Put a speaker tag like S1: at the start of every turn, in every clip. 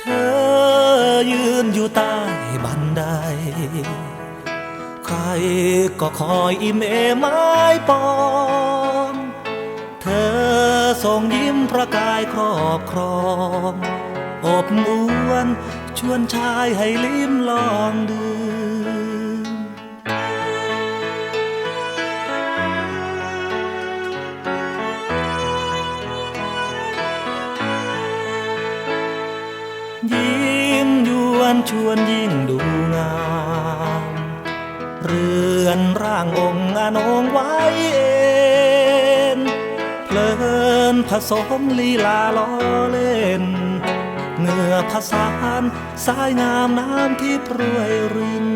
S1: เธอยืนอยู่ใต้บันได ใครก็คอยอิเมไม้ปองเธอส่งยิ้มประกายครอบครองอบอวนชวนชายให้ลิ้มลองดื่ ชวนยิ่งดูงาม เรือนร่างองค์อนงไว้เองเพลินผสมลีลาล้อเล่น เนื้อผสานสายงามน้ำที่ปรวยริน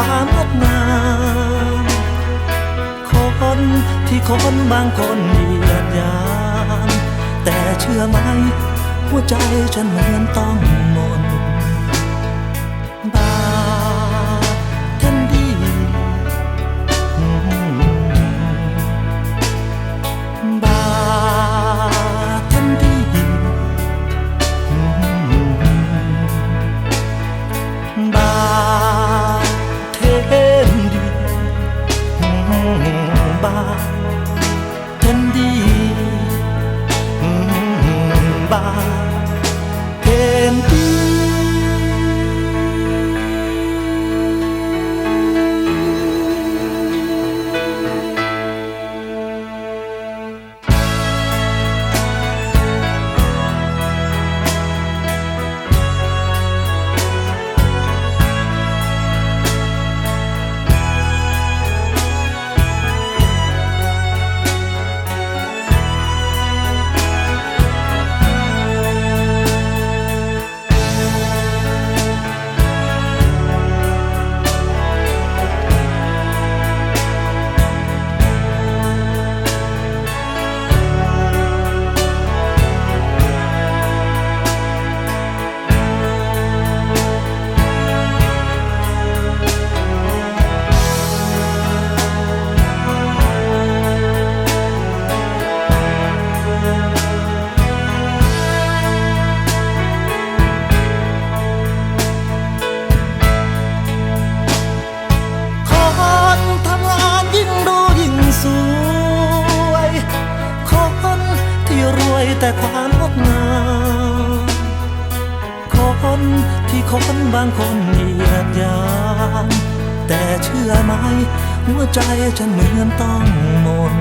S1: ความงดงามคนที่คนบางคนเหยียดยาม แต่เชื่อไหมหัวใจฉันเหมือนต้องม ความงดงามคนที่คนบางคนเหยียดยามแต่เชื่อไหมหัวใจฉันเหมือนต้องมน